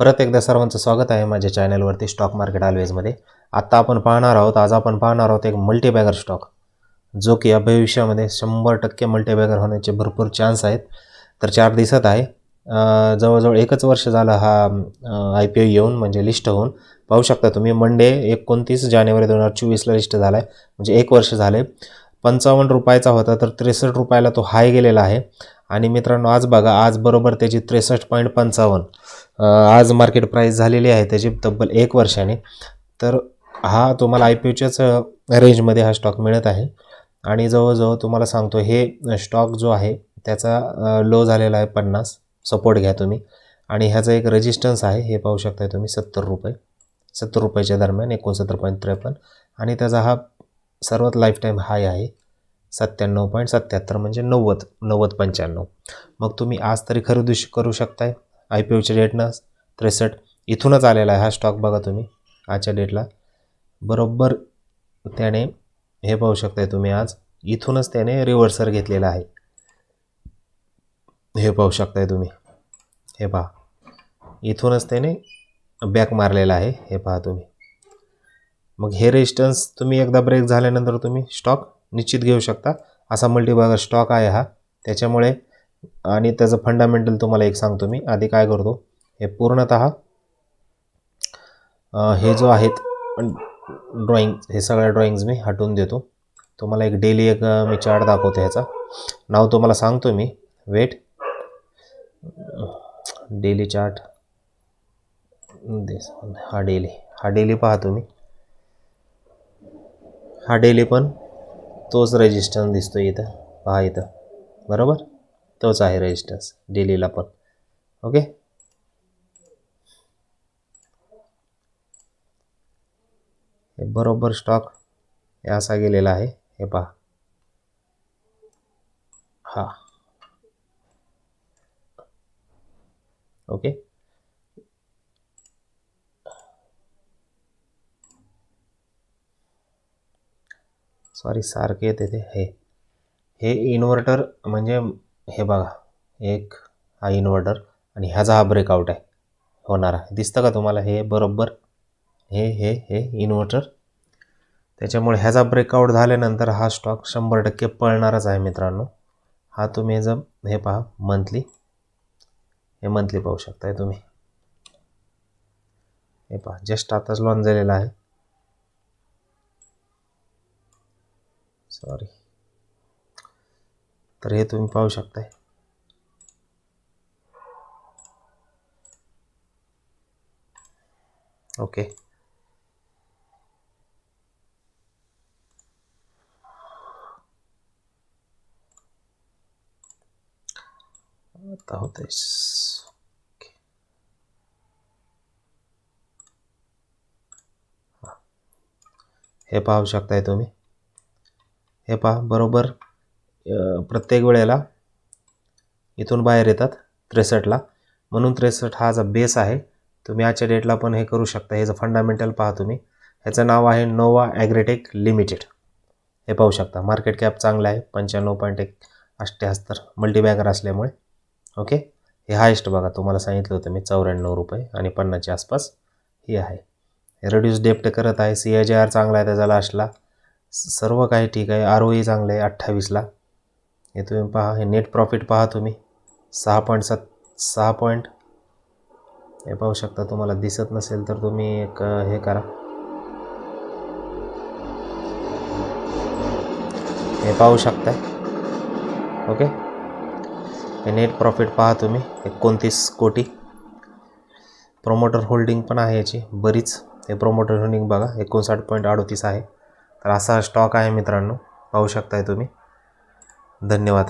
परत एकदा सर्वांचं स्वागत आहे माझ्या चॅनलवरती स्टॉक मार्केट ऑलवेजमध्ये आत्ता आपण पाहणार आहोत आज आपण पाहणार आहोत एक मल्टीबॅगर स्टॉक जो की भविष्यामध्ये शंभर टक्के मल्टीबॅगर होण्याचे भरपूर चान्स आहेत. तर चार दिसत आहे. जवळजवळ एकच वर्ष झालं हा आय पी ओ येऊन म्हणजे लिस्ट होऊन. पाहू शकता तुम्ही मंडे एकोणतीस जानेवारी दोन हजार चोवीसला लिस्ट झाला आहे म्हणजे एक वर्ष झाले. पंचावन्न रुपयाचा होता तर त्रेसष्ट रुपयाला तो हाय गेलेला आहे. आणि मित्रांनो आज बघा आज बरोबर त्याची त्रेसष्ट पॉईंट पंचावन्न. आज मार्केट प्राईस झालेली आहे त्याची तब्बल एक वर्षाने. तर हा तुम्हाला आय पी ओच्याच रेंजमध्ये हा स्टॉक मिळत आहे. आणि जवळजवळ तुम्हाला सांगतो हे स्टॉक जो आहे त्याचा लो झालेला आहे पन्नास. सपोर्ट घ्या तुम्ही. आणि ह्याचा एक रेजिस्टन्स आहे हे पाहू शकताय तुम्ही सत्तर रुपये. सत्तर रुपयाच्या दरम्यान एकोणसत्तर पॉईंट त्रेपन्न. आणि त्याचा हा सर्वात लाईफ टाईम हाय आहे. सत्त्याण्णव पॉईंट सत्त्याहत्तर म्हणजे नव्वद नव्वद पंच्याण्णव. मग तुम्ही आज तरी खरेदी करू शकताय. आय पी ओच्या डेटनं त्रेसष्ट. इथूनच आलेला आहे हा स्टॉक बघा तुम्ही. आजच्या डेटला बरोबर त्याने हे पाहू शकताय तुम्ही आज. इथूनच त्याने रिव्हर्सर घेतलेला आहे. हे पाहू शकताय तुम्ही. हे पहा. इथूनच त्याने बॅक मारलेला आहे. हे पहा तुम्ही. मग हे रेजिस्टन्स तुम्ही एकदा ब्रेक झाल्यानंतर तुम्ही स्टॉक निश्चित घेऊ शकता. असा मल्टीबागर स्टॉक आहे हा. त्याच्यामुळे आणि त्याचं फंडामेंटल तुम्हाला एक सांगतो मी. आधी काय करतो? हे पूर्णतः हे जो आहेत ड्रॉइंग हे सगळ्या ड्रॉइंग्ज मी हटवून देतो. तुम्हाला एक डेली एक मी चार्ट दाखवतो ह्याचा. नाव तुम्हाला सांगतो मी. वेट डेली चार्ट हा डेली हा डेली पाहतो तुम्ही हा डेली पण तोच रेजिस्टन्स दिसतो इथं. पहा इथं. बरोबर? तोच आहे रेजिस्टन्स डेलीला पण. ओके हे बरोबर स्टॉक हे असा गेलेला आहे. हे पहा. हा. ओके सॉरी सारखे येते ते. हे हे इन्व्हर्टर म्हणजे हे बघा एक हा इन्व्हर्टर आणि ह्याचा हा ब्रेकआउट आहे. होणारा दिसतं का तुम्हाला? हे बरोबर हे हे हे इन्व्हर्टर. त्याच्यामुळे ह्याचा ब्रेकआउट झाल्यानंतर हा स्टॉक शंभर टक्के पळणारच आहे मित्रांनो. हा तुम्ही जर हे पहा मंथली हे मंथली पाहू शकताय तुम्ही. हे पहा जस्ट आताच लॉन्च झालेला आहे. सॉरी तर हे तुम्ही पाहू शकताय. ओके आता होतंय. ओके. हा. हे पाहू शकताय तुम्ही. हे पहा बरोबर प्रत्येक वेळेला इथून बाहेर येतात त्रेसष्टला. म्हणून त्रेसष्ट हा जो बेस आहे तुम्ही आजच्या डेटला पण हे करू शकता. ह्याचं फंडामेंटल पहा तुम्ही ह्याचं नाव आहे नोवा ॲग्रेटेक लिमिटेड हे पाहू शकता मार्केट कॅप चांगला आहे पंच्याण्णव पॉईंट एक अठ्ठ्याहत्तर मल्टीबॅगर असल्यामुळे. ओके हे हायेस्ट बघा तुम्हाला सांगितलं होतं मी चौऱ्याण्णव रुपये आणि पन्नासच्या आसपास ही आहे. रिड्यूस डेप्ट करत आहे सी आय जे आर चांगला आहे त्याचा लास्टला सर्व काही ठीक आहे. आर ओ ई चांगलं आहे अठ्ठावीसला हे तुम्ही पहा हे नेट प्रॉफिट पहा तुम्ही. सहा पॉईंट सात सहा पॉईंट हे पाहू शकता तुम्हाला दिसत नसेल तर तुम्ही एक हे करा. हे पाहू शकताय ओके? हे नेट प्रॉफिट पहा तुम्ही एकोणतीस कोटी. प्रोमोटर होल्डिंग पण आहे याची बरीच. हे प्रोमोटर होल्डिंग बघा एकोणसाठ पॉईंट अडतीस आहे. तर असा स्टॉक आहे मित्रांनो. पाहू शकताय तुम्ही. धन्यवाद.